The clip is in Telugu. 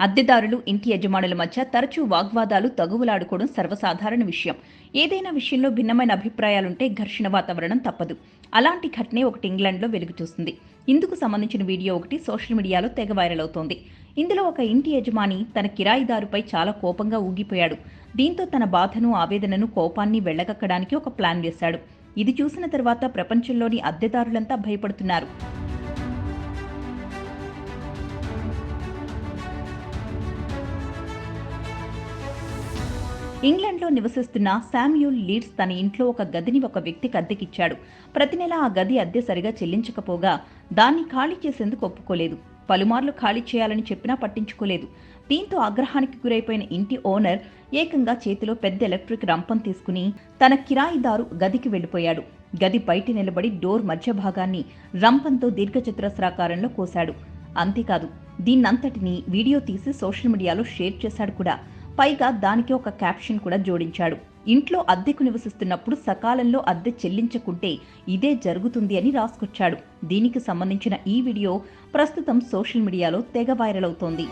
అద్దెదారులు ఇంటి యజమానుల మధ్య తరచూ వాగ్వాదాలు తగువులాడుకోవడం సర్వసాధారణ విషయం. ఏదైనా విషయంలో భిన్నమైన అభిప్రాయాలుంటే ఘర్షణ వాతావరణం తప్పదు. అలాంటి ఘటనే ఒకటి ఇంగ్లాండ్లో వెలుగు చూస్తుంది ఇందుకు సంబంధించిన వీడియో ఒకటి సోషల్ మీడియాలో తెగ వైరల్ అవుతోంది. ఇందులో ఒక ఇంటి యజమాని తన కిరాయిదారుపై చాలా కోపంగా ఊగిపోయాడు. దీంతో తన బాధను ఆవేదనను కోపాన్ని వెళ్ళగక్కడానికి ఒక ప్లాన్ వేశాడు. ఇది చూసిన తర్వాత ప్రపంచంలోని అద్దెదారులంతా భయపడుతున్నారు. ఇంగ్లాండ్లో నివసిస్తున్న శామ్యూల్ లీడ్స్ తన ఇంట్లో ఒక గదిని ఒక వ్యక్తికి అద్దెకిచ్చాడు. ప్రతి నెల ఆ గది అద్దె సరిగా చెల్లించకపోగా దాన్ని ఖాళీ చేసేందుకు ఒప్పుకోలేదు. పలుమార్లు ఖాళీ చేయాలని చెప్పినా పట్టించుకోలేదు. దీంతో ఆగ్రహానికి గురైపోయిన ఇంటి ఓనర్ ఏకంగా చేతిలో పెద్ద ఎలక్ట్రిక్ రంపం తీసుకుని తన కిరాయిదారు గదికి వెళ్ళిపోయాడు. గది బయట నిలబడి డోర్ మధ్య భాగాన్ని రంపంతో దీర్ఘచతురస్రాకారంలో కోశాడు. అంతేకాదు దీన్నంతటిని వీడియో తీసి సోషల్ మీడియాలో షేర్ చేశాడు కూడా. పైగా దానికి ఒక క్యాప్షన్ కూడా జోడించాడు. ఇంట్లో అద్దెకు నివసిస్తున్నప్పుడు సకాలంలో అద్దె చెల్లించకుంటే ఇదే జరుగుతుంది అని రాసుకొచ్చాడు. దీనికి సంబంధించిన ఈ వీడియో ప్రస్తుతం సోషల్ మీడియాలో తెగ వైరల్ అవుతోంది.